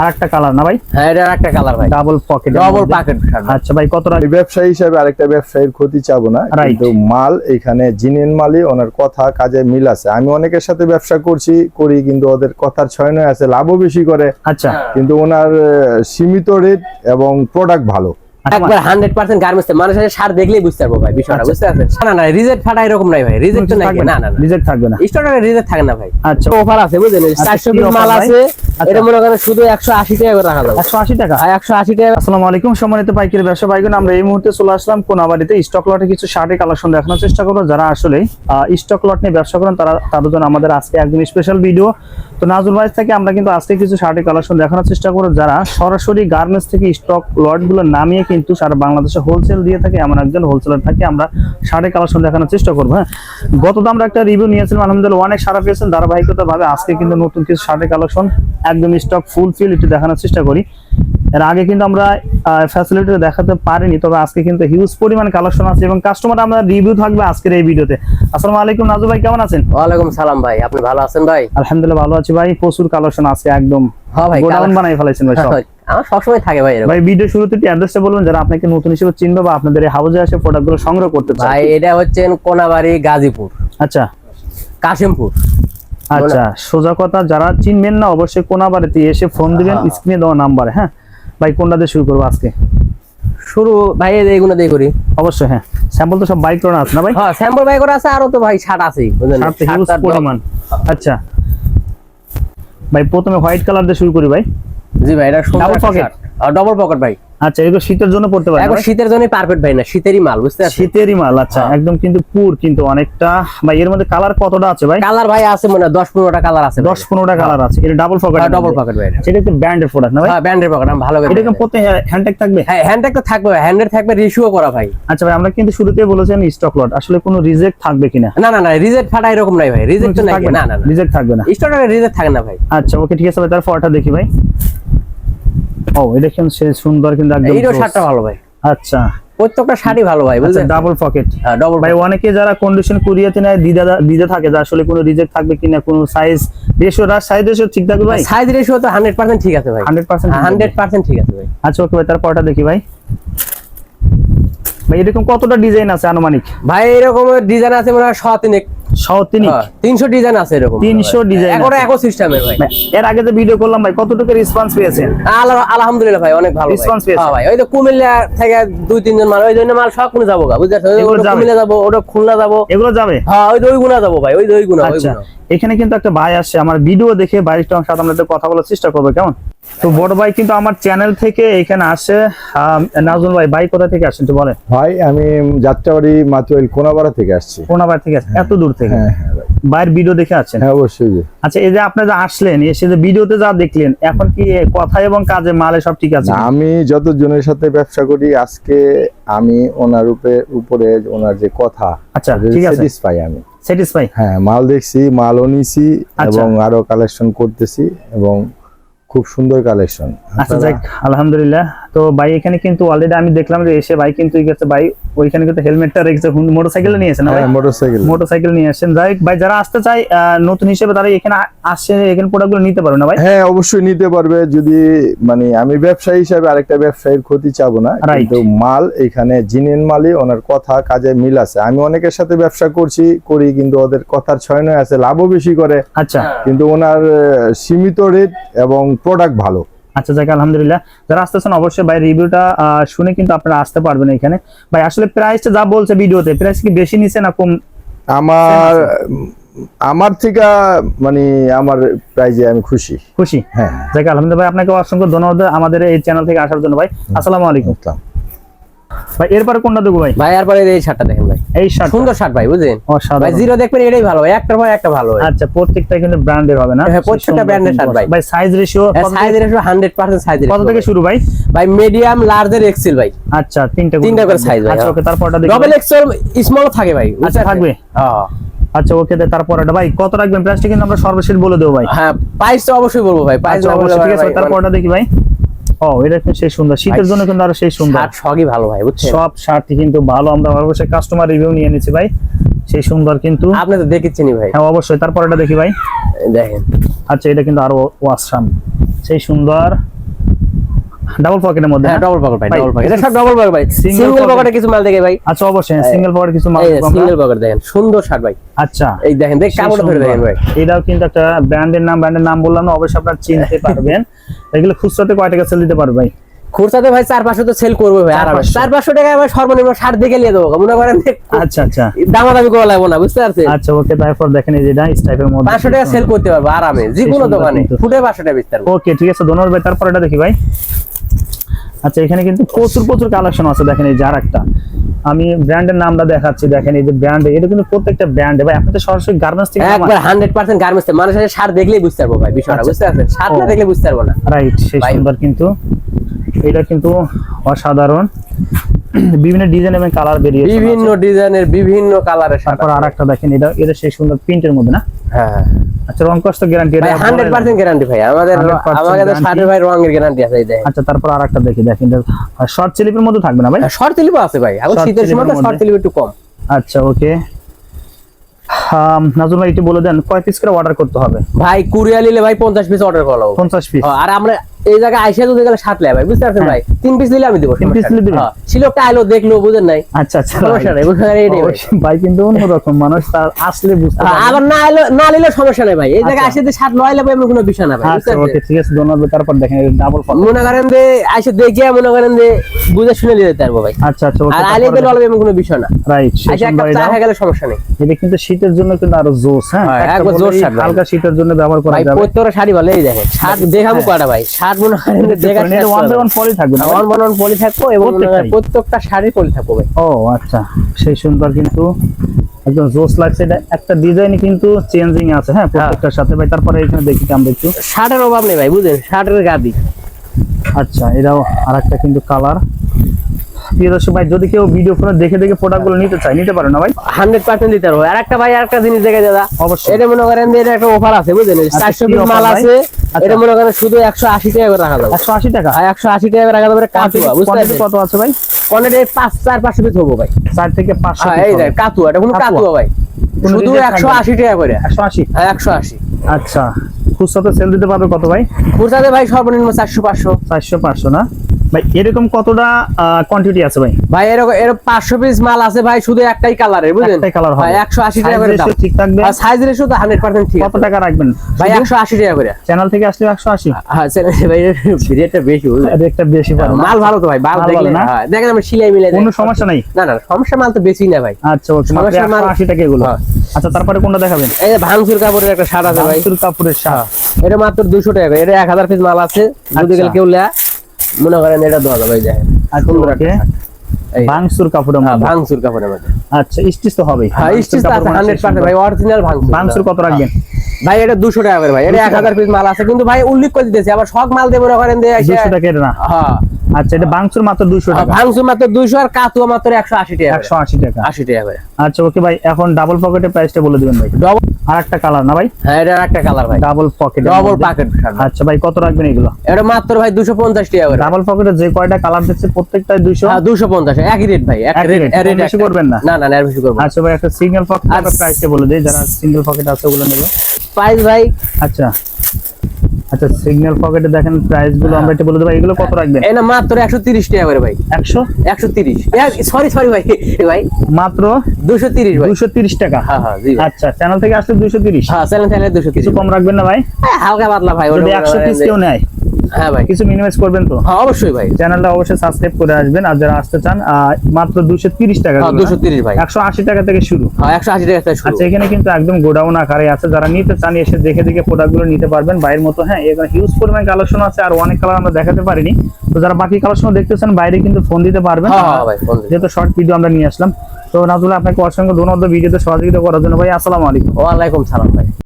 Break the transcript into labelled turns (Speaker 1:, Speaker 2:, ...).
Speaker 1: আর একটা কালার না ভাই?
Speaker 2: হ্যাঁ এটা কালার ভাই।
Speaker 1: ডাবল পকেট
Speaker 2: ডবল পকেট
Speaker 1: আচ্ছা ভাই কত টাকা
Speaker 3: আমি ব্যবসায়ী হিসাবে আরেকটা ব্যবসায়ীর ক্ষতি চাবো না. কিন্তু মাল এখানে মালই ওনার কথা কাজে মিল আছে। আমি অনেকের সাথে ব্যবসা করছি করি কিন্তু ওদের কথার ছয় নয় আছে লাভও বেশি করে।
Speaker 1: আচ্ছা।
Speaker 3: কিন্তু ওনার সীমিত রেট এবং প্রোডাক্ট ভালো।
Speaker 1: আচ্ছা,
Speaker 2: একবার হান্ড্রেড পার্সেন্ট গার্মেন্টস মানুষের সার দেখলেই বুঝতে পারব ভাই বিষয়টা
Speaker 1: আচ্ছা।
Speaker 2: বুঝতে পারছেন? না না রিজেক্ট ফাটা এরকম নাই ভাই রিজেক্ট তো নাই না না
Speaker 1: রিজেক্ট থাকবে না।
Speaker 2: রিজেক্ট থাকে না ভাই।
Speaker 1: আচ্ছা।
Speaker 2: অফার আছে বুঝলেন?
Speaker 1: আচ্ছা,
Speaker 2: পিস মাল আছে
Speaker 1: আচ্ছা।
Speaker 2: এটা মনে করেন শুধু একশো আশি টাকা করে রাখা যাবে।
Speaker 1: একশো আশি টাকা?
Speaker 2: আর একশো আশি টাকা
Speaker 1: আসসালামু আলাইকুম সম্মানিত পাইকারি ব্যবসা আমরা এই মুহূর্তে চলে আসলাম কোনাবাড়িতে। স্টক লটে কিছু শার্টের কালেকশন দেখানোর চেষ্টা করব। যারা আসলে স্টক লট নিয়ে ব্যবসা করেন তারা তাদের জন্য আমাদের আজকে একদম স্পেশাল ভিডিও তো নাজুল ভাইস থেকে আমরা কিন্তু আজকে কিছু শার্টের কালেকশন দেখানোর চেষ্টা করব। যারা সরাসরি গার্মেন্টস থেকে স্টক লটগুলো নামিয়ে কিন্তু সারা বাংলাদেশে হোলসেল দিয়ে থাকে এমন একজন হোলসেলার থাকে। আমরা শার্টের কালেকশন দেখানোর চেষ্টা করব হ্যাঁ? গত তো আমরা একটা রিভিউ নিয়েছিলাম আলহামদুলিল্লাহ অনেক সারা পেয়েছেন। ধারাবাহিকতা ভাবে আজকে কিন্তু নতুন কিছু শার্টের কালেকশন একদম স্টক ফুল ফিল একটু দেখানোর চেষ্টা করি। এর আগে কিন্তু আমরা ফ্যাসিলিটি দেখাতে পারিনি তবে আজকে কিন্তু হিউজ পরিমাণ কালেকশন আছে এবং কাস্টমার আমরা রিভিউ থাকবে আজকের এই ভিডিওতে আসসালামু আলাইকুম নাজু ভাই কেমন আছেন?
Speaker 2: ওয়ালাইকুম সালাম ভাই আপনি ভালো আছেন ভাই?
Speaker 1: আলহামদুলিল্লাহ ভালো আছি ভাই প্রচুর কালেকশন আছে একদম।
Speaker 2: হ্যাঁ ভাই
Speaker 1: গোডাউন বানাই ফেলাইছেন ভাই সব।
Speaker 2: আমার সবসময় থাকে ভাই
Speaker 1: ভাই ভিডিও শুরুতে একটু অ্যাড্রেসটা বলবেন যারা আপনাকে নতুন হিসেবে চিনবে বা আপনাদের হাউজে এসে প্রোডাক্টগুলো সংগ্রহ করতে চায়।
Speaker 2: ভাই এটা হচ্ছে কোনাবাড়ি গাজীপুর।
Speaker 1: আচ্ছা।
Speaker 2: কাশিমপুর।
Speaker 1: আচ্ছা সোজা কথা যারা চিনবেন না অবশ্যই কোনাবাড়িতে এসে ফোন দিবেন
Speaker 2: হ্যাঁ।
Speaker 1: স্ক্রিনে দেওয়া নাম্বারে হ্যাঁ? ভাই কোনটা দিয়ে শুরু করব আজকে?
Speaker 2: শুরু ভাই এই এইগুলো দিয়ে করি।
Speaker 1: অবশ্যই হ্যাঁ। স্যাম্পল তো সব বাইক করা আছে না ভাই?
Speaker 2: হ্যাঁ স্যাম্পল ভাই করে আছে আরও তো ভাই ছাট আছে
Speaker 1: আচ্ছা। ভাই প্রথমে হোয়াইট কালার দিয়ে শুরু করি ভাই।
Speaker 2: জি ভাই এটা
Speaker 1: Double pocket?
Speaker 2: ডবল পকেট ভাই
Speaker 1: আচ্ছা এগুলো শীতের জন্য পড়তে পারে
Speaker 2: এখন শীতের জন্য পারফেক্ট ভাই না শীতেরই মাল বুঝতে পারছেন?
Speaker 1: শীতেরই মাল আচ্ছা
Speaker 2: হ্যাঁ।
Speaker 1: একদম কিন্তু পুর কিন্তু অনেকটা ভাই এর মধ্যে কালার কতটা আছে ভাই?
Speaker 2: কালার ভাই আছে মনে হয় দশ পনেরোটা কালার আছে
Speaker 1: দশ পনেরোটা কালার আছে এটা ডাবল পকেট
Speaker 2: ডবল পকেট ভাই এটা।
Speaker 1: একটু ব্র্যান্ডের প্রোডাক্ট না ভাই?
Speaker 2: হ্যাঁ ব্যান্ডের পকেট আমি ভালো করে
Speaker 1: এটা কি প্রতি হ্যান্ডটেক থাকবে?
Speaker 2: হ্যাঁ হ্যান্ডেক তো থাকবে হ্যান্ডের থাকবে রিসিও করা ভাই।
Speaker 1: আচ্ছা ভাই আমরা কিন্তু শুরুতে বলেছেন স্টক লট আসলে কোনো রিজেক্ট থাকবে কিনা?
Speaker 2: না না না রিজেক্ট ফাটা এরকম নাই ভাই রিজেক্ট তো নাই না না
Speaker 1: রিজেক্ট থাকবে না।
Speaker 2: স্টোরে রিজেক্ট থাকে না ভাই।
Speaker 1: আচ্ছা ওকে ঠিক আছে ভাই তার ফটোটা দেখি ভাই। ও এটা কিন্তু সে সুন্দর কিন্তু একদম close।
Speaker 2: শার্টটা ভালো ভাই।
Speaker 1: আচ্ছা।
Speaker 2: প্রত্যেকটা শাড়ি ভালো ভাই
Speaker 1: আচ্ছা
Speaker 2: বুঝলেন?
Speaker 1: ডাবল পকেট
Speaker 2: হ্যাঁ ডবল
Speaker 1: ভাই অনেকে যারা কন্ডিশন কুরিয়াতে নেয় দিদা দিদা থাকে যে আসলে কোনো রিজেক্ট থাকবে কিনা কোনো সাইজ রেশিও রাস সাইজ রেশিও ঠিক থাকবে ভাই?
Speaker 2: সাইজ রেশিও তো হান্ড্রেড পার্সেন্ট ঠিক আছে ভাই।
Speaker 1: 100%
Speaker 2: হান্ড্রেড পার্সেন্ট ঠিক আছে ভাই।
Speaker 1: আচ্ছা ওকে ভাই তার পরটা দেখি ভাই। ভাই এরকম কতটা ডিজাইন আছে আনুমানিক?
Speaker 2: ভাই এরকম ডিজাইন আছে মনে হয় শতিনেক
Speaker 1: সহ তিনিক
Speaker 2: তিনশো ডিজাইন আছে এরকম।
Speaker 1: 300 design
Speaker 2: এখন একো সিস্টেমের ভাই।
Speaker 1: ভাই, এর আগে যে ভিডিও করলাম ভাই কতটুকু রেসপন্স পেয়েছেন
Speaker 2: আলহামদুলিল্লাহ ভাই অনেক ভালো ভাই।
Speaker 1: Response
Speaker 2: হ্যাঁ ভাই ওই তো কুমিল্লা থেকে দুই তিনজন মাল ওই জন্য মাল সব কোনো যাব গা বুঝতে পারছ? ওই
Speaker 1: এগুলো
Speaker 2: ওটা
Speaker 1: যাবে?
Speaker 2: কুমিল্লা যাব ওটা খুলনা যাব।
Speaker 1: এগুলো যাবে?
Speaker 2: হ্যাঁ ওই দুই গুণা যাব ভাই ওই দুই গুণা
Speaker 1: আচ্ছা। এখানে কিন্তু একটা ভাই আসছে আমার ভিডিও দেখে ভাইয়ের সাথে আমরা একটু কথা বলার চেষ্টা করব কেমন? তো বড় ভাই কিন্তু আমার চ্যানেল থেকে এখানে আসে আহ, নাজমুল ভাই ভাই কোথা থেকে আসেন তো বলেন?
Speaker 3: ভাই আমি যাত্রাবাড়ি মাতুয়াইল কোনাবাড়া থেকে আসছি।
Speaker 1: কোনাবাড়ি থেকে এত দূর থেকে?
Speaker 3: হ্যাঁ হ্যাঁ
Speaker 1: ভাইয়ের ভিডিও দেখে আসছেন?
Speaker 3: হ্যাঁ অবশ্যই
Speaker 1: আচ্ছা এই যে আপনি যে আসলেন এসে যে ভিডিওতে যা দেখলেন এখন কি কথা এবং কাজে মালে সব ঠিক আছে?
Speaker 3: আমি যতজনের সাথে ব্যবসা করি আজকে আমি ওনার উপরে উপরে ওনার যে কথা
Speaker 1: আচ্ছা ঠিক আছে।
Speaker 3: স্যাটিসফাই আমি।
Speaker 1: স্যাটিসফাই
Speaker 3: হ্যাঁ মাল দেখছি মালও নিছি
Speaker 1: আচ্ছা।
Speaker 3: এবং আরও কালেকশন করতেছি এবং খুব সুন্দর কালেকশন
Speaker 1: আচ্ছা যাক আলহামদুলিল্লাহ। তো ভাই এখানে কিন্তু অলরেডি আমি দেখলাম যে এসে ভাই কিন্তু গেছে ভাই ওইখানে কিন্তু হেলমেটটা রেখেছে মোটরসাইকেল নিয়ে এসেছে না ভাই?
Speaker 3: হ্যাঁ মোটরসাইকেল
Speaker 1: মোটরসাইকেল নিয়ে আসেন। যাই ভাই যারা আসতে আহ, নতুন হিসেবে তারা এখানে আসছে এখানে প্রোডাক্টগুলো নিতে পারবে না ভাই?
Speaker 3: হ্যাঁ অবশ্যই নিতে পারবে। যদি মানে আমি ব্যবসায়ী হিসাবে আরেকটা ব্যবসায়ীর ক্ষতি চাবো না. কিন্তু মাল এখানে জিনিয়ান মালই ওনার কথা কাজে মিল আছে। আমি অনেকের সাথে ব্যবসা করছি করি কিন্তু ওদের কথার ছয় নয় আছে লাভও বেশি করে।
Speaker 1: আচ্ছা।
Speaker 3: কিন্তু ওনার সীমিত রেট এবং প্রোডাক্ট ভালো।
Speaker 1: আচ্ছা যাক আলহামদুলিল্লাহ। যারা আসতেছেন অবশ্যই ভাই রিভিউটা শুনে কিন্তু আপনারা আসতে পারবেন এখানে। ভাই আসলে প্রাইসটা যা বলছে ভিডিওতে প্রাইস কি বেশি নিছে না কম?
Speaker 3: আমার আমার থেকে মানে আমার প্রাইজে আমি খুশি।
Speaker 1: খুশি?
Speaker 3: হ্যাঁ।
Speaker 1: যাক আলহামদুলিল্লাহ ভাই আপনাকে অসংখ্য ধন্যবাদ আমাদের এই চ্যানেল থেকে আসার জন্য ভাই। আসসালামু আলাইকুম। ভাই এরপরে কোনটা দেবো ভাই?
Speaker 2: ভাই এরপরে এই শার্টটা দেখেন ভাই।
Speaker 1: এই শার্ট
Speaker 2: সুন্দর শার্ট ভাই বুঝলেন? ভাই জিরো দেখবেন এটাই ভালো ভাই একটার পর একটা ভালো
Speaker 1: আচ্ছা প্রত্যেকটা কিন্তু ব্র্যান্ডের হবে না?
Speaker 2: হ্যাঁ, প্রত্যেকটা এর
Speaker 1: কিন্তু
Speaker 2: শার্ট ভাই।
Speaker 1: ভাই size ratio
Speaker 2: size ratio hundred percent size
Speaker 1: কত থেকে শুরু ভাই?
Speaker 2: ভাই মিডিয়াম লার্জের এক্সেল ভাই।
Speaker 1: আচ্ছা তিনটা
Speaker 2: তিনটা করে size ভাই,
Speaker 1: আচ্ছা
Speaker 2: হ্যাঁ।
Speaker 1: ওকে তারপরটা দেখি।
Speaker 2: ডবল। এক্সেল স্মল থাকে ভাই
Speaker 1: আচ্ছা, থাকবে?
Speaker 2: হ্যাঁ।
Speaker 1: আচ্ছা ওকে তারপরটা ভাই কত রাখবেন? প্রাইসটা কিন্তু আমরা সর্বশেষ বলে দেবো ভাই।
Speaker 2: হ্যাঁ প্রাইস তো অবশ্যই বলব ভাই প্রাইস
Speaker 1: আচ্ছা অবশ্যই ঠিক আছে তারপরটা দেখি ভাই। ও এটা কিন্তু সেই সুন্দর। শীতের জন্য কিন্তু আরও সেই সুন্দর।
Speaker 2: শার্ট সবই ভালো ভাই বুঝছেন?
Speaker 1: সব শার্টই কিন্তু ভালো আমরা অবশ্যই কাস্টমার রিভিউ নিয়ে নিয়েছি ভাই। সেই সুন্দর কিন্তু।
Speaker 2: আপনি তো দেখেছেনই ভাই।
Speaker 1: হ্যাঁ অবশ্যই। তারপরটা দেখি ভাই।
Speaker 2: দেখেন।
Speaker 1: আচ্ছা এটা কিন্তু আরও ওয়াসাম সেই সুন্দর। ডাবল পকেটের মধ্যে
Speaker 2: হ্যাঁ? ডবল পকেট ভাই ডবল পকেট এটা সব ডবল পকেট ভাই সিঙ্গেল। পকেটে কিছু মাল দেখে ভাই।
Speaker 1: আচ্ছা অবশ্যই সিঙ্গেল পকেট কিছু মাল
Speaker 2: সিঙ্গেল পকেট দেখেন সুন্দর শার্ট ভাই।
Speaker 1: আচ্ছা
Speaker 2: এই দেখেন দেখ
Speaker 1: সেই
Speaker 2: কাপড়টা ধরে দেখেন ভাই।
Speaker 1: এটাও কিন্তু একটা ব্র্যান্ডের নাম ব্র্যান্ডের নাম বললাম না অবশ্যই আপনারা চিনতে পারবেন। এগুলো খুচরাতে কয় টাকা সেল দিতে পারবে ভাই?
Speaker 2: খুরসাতে ভাই চার পাঁচশো তো সেল করবে ভাই
Speaker 1: চার পাঁচশো।
Speaker 2: টাকা ভাই সর্বনিম্ন শার্ট দেখে নিয়ে দেবো মনে করেন? যে
Speaker 1: আচ্ছা আচ্ছা।
Speaker 2: দামাদামি করা লাগবো না বুঝতে পারছেন?
Speaker 1: আচ্ছা ওকে তারপর দেখেন এই যেটা স্টাইপের মধ্যে
Speaker 2: পাঁচশো টাকা সেল করতে পারব আরামে। যে কোনো দোকানে ফুটে পাঁচশো টাকা বেচতে পারব
Speaker 1: ওকে ঠিক আছে ধন্যবাদ ভাই তারপর এটা দেখি ভাই। আচ্ছা এখানে কিন্তু প্রচুর প্রচুর কালেকশন আছে দেখেন এই যার একটা আমি ব্র্যান্ডের নামটা দেখাচ্ছি দেখেন এই যে ব্র্যান্ড এটা কিন্তু প্রত্যেকটা ব্র্যান্ড ভাই আপনি তো সরাসরি গার্মেন্টস থেকে
Speaker 2: একবার হান্ড্রেড পার্সেন্ট গার্মেন্টস মানুষের শার্ট দেখলেই বুঝতে পারব ভাই বিষয়টা
Speaker 1: আচ্ছা।
Speaker 2: বুঝতে পারছেন? শার্ট না দেখলে বুঝতে পারব না।
Speaker 1: রাইট সেই সুন্দর কিন্তু। এটা কিন্তু অসাধারণ। বিভিন্ন ডিজাইন এবং কালার বেরিয়েছে।
Speaker 2: বিভিন্ন ডিজাইনের বিভিন্ন কালারের
Speaker 1: তারপর আর একটা দেখেন এটা এটা সেই সুন্দর প্রিন্টের মধ্যে না?
Speaker 2: হ্যাঁ
Speaker 1: আচ্ছা রং কষ্ট গ্যারান্টি
Speaker 2: ভাই হান্ড্রেড পার্সেন্ট গ্যারান্টি ভাই। আমাদের আমাদের। ভাই রং এর গ্যারান্টি আছে এই
Speaker 1: আচ্ছা তারপর আরেকটা দেখি দেখেন শর্ট স্লিপের মধ্যে থাকবে না ভাই?
Speaker 2: শর্ট স্লিপও আছে ভাই। এখন শীতের সময় শর্ট। স্লিপ একটু কম।
Speaker 1: আচ্ছা ওকে নাজুল ভাই একটু বলে দেন কয় পিস করে অর্ডার করতে হবে?
Speaker 2: ভাই কুরিয়া নিলে ভাই পঞ্চাশ পিস অর্ডার করা লাগবে।
Speaker 1: পঞ্চাশ পিস
Speaker 2: হ্যাঁ, আর আমরা এই জায়গায় আইসা যদি গেলে সাত লাই ভাই বুঝতে পারছেন
Speaker 1: হ্যাঁ।
Speaker 2: ভাই? তিন পিস নিলে আমি দেবো
Speaker 1: তিন piece নিলে দিবেন?
Speaker 2: শিলকটা আইলো দেখল বুঝেন নাই।
Speaker 1: আচ্ছা আচ্ছা।
Speaker 2: সমস্যা নাই বুঝতে এইটাই ভাই।
Speaker 1: ভাই কিন্তু অন্যরকম মানুষ তার আসলে বুঝতে
Speaker 2: হ্যাঁ,
Speaker 1: পারবে।
Speaker 2: আবার না আইলো না নিলে সমস্যা নাই ভাই। এই জায়গায়
Speaker 1: আচ্ছা।
Speaker 2: আসে যে সাত লয় লাগবে এমন কোনো বিষয় না ভাই
Speaker 1: আচ্ছা ওকে ঠিক আছে ধন্যবাদ। তারপর দেখেন ডাবল ফল
Speaker 2: মনে করেন যে আইসে দেখিয়া মনে করেন যে বুঝে শুনে নিয়ে যেতে পারব ভাই।
Speaker 1: আচ্ছা আচ্ছা
Speaker 2: আর আইলে দিলে অলবে এমন কোনো বিষয় না।
Speaker 1: রাইট
Speaker 2: আইসে একটা চা খেয়ে গেলে সমস্যা নেই।
Speaker 1: এটা কিন্তু শীতের জন্য কিন্তু আরও জোস হ্যাঁ?
Speaker 2: হ্যাঁ, একবার জোস ভাই।
Speaker 1: হালকা শীতের জন্য ব্যবহার করা
Speaker 2: ভাই
Speaker 1: যাবে।
Speaker 2: প্রত্যেকটা শাড়ি ভালো এই দেখেন। শার্ট দেখাবো কয়টা ভাই? শার্ট করেন যে
Speaker 1: ওয়ান বাই ওয়ান ফলই থাকবে না
Speaker 2: ওয়ান বাই ওয়ান পলি থাকব এবং। প্রত্যেকটা শাড়ি পলি থাকব ভাই।
Speaker 1: ও আচ্ছা। সেই সুন্দর কিন্তু একদম জোস লাগছে। এটা একটা ডিজাইন কিন্তু চেঞ্জিং আছে হ্যাঁ প্রত্যেকটার সাথে। ভাই তারপরে এখানে দেখি আমরা একটু।
Speaker 2: শার্টের অভাব নেই ভাই বুঝলেন? শার্টের গাদি।
Speaker 1: আচ্ছা এটাও আরেকটা কিন্তু কালার প্রিয় দর্শক ভাই যদি কেউ ভিডিও ফোনে দেখে দেখে প্রোডাক্টগুলো নিতে চায় নিতে পারে না ভাই?
Speaker 2: হান্ড্রেড পার্সেন্ট দিতে পারব। আর একটা ভাই আর একটা জিনিস দেখে দাদা।
Speaker 1: অবশ্যই।
Speaker 2: এটা মনে করেন যে এটা একটা অফার আছে বুঝলেন? চারশো
Speaker 1: কি
Speaker 2: পিস মাল আছে।
Speaker 1: আচ্ছা।
Speaker 2: এটা মনে করেন শুধু একশো আশি টাকা করে রাখা যাবে
Speaker 1: একশো আশি টাকা?
Speaker 2: একশো আশি টাকা করে রাখা যাবে কাটুয়া বুঝতে
Speaker 1: কত আছে ভাই?
Speaker 2: কোয়ান্টিটি পাঁচ চার পাঁচশো পিস হব ভাই।
Speaker 1: চার থেকে পাঁচশো
Speaker 2: হ্যাঁ এই কাতুয়া এটা কোনো
Speaker 1: কাতুয়া।
Speaker 2: কাতুয়া ভাই। শুধু একশো আশি টাকা করে।
Speaker 1: একশো আশি?
Speaker 2: হ্যাঁ একশো আশি।
Speaker 1: আচ্ছা। খুচরাতে সেল দিতে পারবে কত ভাই?
Speaker 2: খুচরাতে ভাই সর্বনিম্ন চারশো পাঁচশো।
Speaker 1: চারশো পাঁচশো না? ভাই এরকম কতটা কোয়ান্টিটি আছে ভাই?
Speaker 2: ভাই এরকম এরকম পাঁচশো পিস মাল আছে ভাই শুধু একটাই কালারের বুঝলেন?
Speaker 1: একটাই কালার হবে।
Speaker 2: একশো আশি টাকা করে দাম।
Speaker 1: ঠিক থাকবে।
Speaker 2: সাইজ রেশিও তো হান্ড্রেড পার্সেন্ট ঠিক
Speaker 1: কত টাকা রাখবেন?
Speaker 2: ভাই একশো আশি টাকা করে।
Speaker 1: চ্যানেল থেকে আসলে একশো আশি।
Speaker 2: হ্যাঁ চ্যানেল ভাই রেটটা বেশি
Speaker 1: রেটটা বেশি
Speaker 2: মাল ভালো তো ভাই মাল দেখলে
Speaker 1: না?
Speaker 2: হ্যাঁ, দেখেন সিলাই মিলাই
Speaker 1: কোনো সমস্যা নাই?
Speaker 2: না না সমস্যা মাল তো বেশি না ভাই।
Speaker 1: আচ্ছা ওকে
Speaker 2: সমস্যা মাল-
Speaker 1: টাকা এগুলো।
Speaker 2: হ্যাঁ।
Speaker 1: আচ্ছা তারপরে কোনটা দেখাবেন?
Speaker 2: এই যে ভাঙচুর কাপড়ের একটা শার্ট আছে ভাই।
Speaker 1: ভাঙচুর কাপড়ের শার্ট।
Speaker 2: এটা মাত্র দুশো টাকা এটা এক হাজার পিস মাল আছে। যদি
Speaker 1: আচ্ছা।
Speaker 2: কেউ লেয়া মনে করেন এটা দোয়া যাবে দেখেন
Speaker 1: আচ্ছা
Speaker 2: সুন্দর
Speaker 1: ওকে।
Speaker 2: একটা
Speaker 1: ভাঙচুর কাপড়ের
Speaker 2: হ্যাঁ,
Speaker 1: মধ্যে।
Speaker 2: ভাঙচুর কাপড়ের মধ্যে।
Speaker 1: আচ্ছা স্টিচ তো হবেই।
Speaker 2: হ্যাঁ স্টিচ পার্সেন্ট
Speaker 1: সুন্দর।
Speaker 2: ভাই অরিজিনাল ভাঙচুর
Speaker 1: ভাঙচুর কত রাখবেন?
Speaker 2: ভাই এটা দুশো টাকা করে ভাই। এটা এক হাজার পিস মাল আছে কিন্তু ভাই উল্লেখ করে দিতেছি আবার সব মাল দেবো করেন যে এসে-
Speaker 1: দুশো টাকা না।
Speaker 2: হ্যাঁ।
Speaker 1: আচ্ছা এটা ভাঙচুর মাত্র দুশো
Speaker 2: হ্যাঁ,
Speaker 1: টাকা।
Speaker 2: ভাঙচুর মাত্র দুইশো আর কাতুয়া মাত্র একশো আশি টাকা।
Speaker 1: একশো আশি টাকা।
Speaker 2: আশি টাকা করে
Speaker 1: আচ্ছা ওকে ভাই এখন ডাবল পকেটের প্রাইসটা বলে দিবেন ভাই।
Speaker 2: ডবল
Speaker 1: আর একটা কালার না ভাই?
Speaker 2: হ্যাঁ এটা একটা কালার ভাই।
Speaker 1: ডাবল পকেট
Speaker 2: ডবল পাকেট
Speaker 1: আচ্ছা ভাই কত রাখবেন এগুলো?
Speaker 2: এটা মাত্র ভাই দুশো পঞ্চাশ টাকা করে।
Speaker 1: ডাবল পকেটে যে কয়টা কালার দিচ্ছে প্রত্যেকটাই দুইশো?
Speaker 2: হ্যাঁ দুশো পঞ্চাশ। একই রেট ভাই এক রেট এক
Speaker 1: বেশি করবেন না?
Speaker 2: না না এর বেশি করব
Speaker 1: আচ্ছা ভাই একটা সিঙ্গেল পকেট
Speaker 2: আর-
Speaker 1: প্রাইসটা বলে দিই যারা সিঙ্গেল পকেট আছে ওগুলো নেবে।
Speaker 2: প্রাইস ভাই
Speaker 1: আচ্ছা। আচ্ছা সিগন্যাল পকেটে দেখেন প্রাইসগুলো আমরা একটু বলে দেবো এগুলো কত রাখবেন?
Speaker 2: এই না মাত্র একশো তিরিশ টাকা করে ভাই।
Speaker 1: একশো?
Speaker 2: একশো তিরিশ। সরি সরি ভাই ভাই।
Speaker 1: মাত্র?
Speaker 2: দুশো তিরিশ ভাই।
Speaker 1: দুশো তিরিশ টাকা?
Speaker 2: হ্যাঁ হ্যাঁ জি
Speaker 1: আচ্ছা চ্যানেল থেকে আসলে দুশো তিরিশ?
Speaker 2: হ্যাঁ চ্যানেল থেকে 230
Speaker 1: কিছু কম রাখবেন না ভাই?
Speaker 2: হালকা পাতলা ভাই ওটা
Speaker 1: যদি
Speaker 2: মনে
Speaker 1: একশো
Speaker 2: করেন
Speaker 1: পিস
Speaker 2: যে-
Speaker 1: কেউ নেয়।
Speaker 2: হ্যাঁ ভাই।
Speaker 1: কিছু মিনিমাইজ করবেন তো?
Speaker 2: হ্যাঁ অবশ্যই ভাই।
Speaker 1: চ্যানেলটা অবশ্যই সাবস্ক্রাইব করে আসবেন আর যারা আসতে চান মাত্র দুশো তিরিশ টাকা
Speaker 2: হ্যাঁ দুশো তিরিশ ভাই।
Speaker 1: একশো আশি টাকা থেকে শুরু।
Speaker 2: হ্যাঁ টাকা থেকে শুরু।
Speaker 1: আচ্ছা এখানে কিন্তু একদম গোডাউন আকারে আছে। যারা নিতে চান এসে দেখে দেখে প্রোডাক্টগুলো নিতে পারবেন। বাইরের মতো হ্যাঁ এখানে হিউজ পরিমাণ কালেকশন আছে আর অনেক কালার আমরা দেখাতে পারিনি। তো যারা বাকি কালেকশন দেখতেছেন বাইরে কিন্তু ফোন দিতে পারবেন।
Speaker 2: হ্যাঁ হ্যাঁ ভাই ফোন
Speaker 1: যেহেতু শর্ট ভিডিও আমরা নিয়ে আসলাম। তো নাজুল আপনাকে অসংখ্য ধন্যবাদ ভিডিওতে সহযোগিতা করার জন্য। ভাই আসসালামু আলাইকুম।
Speaker 2: ওয়ালাইকুম সালাম ভাই।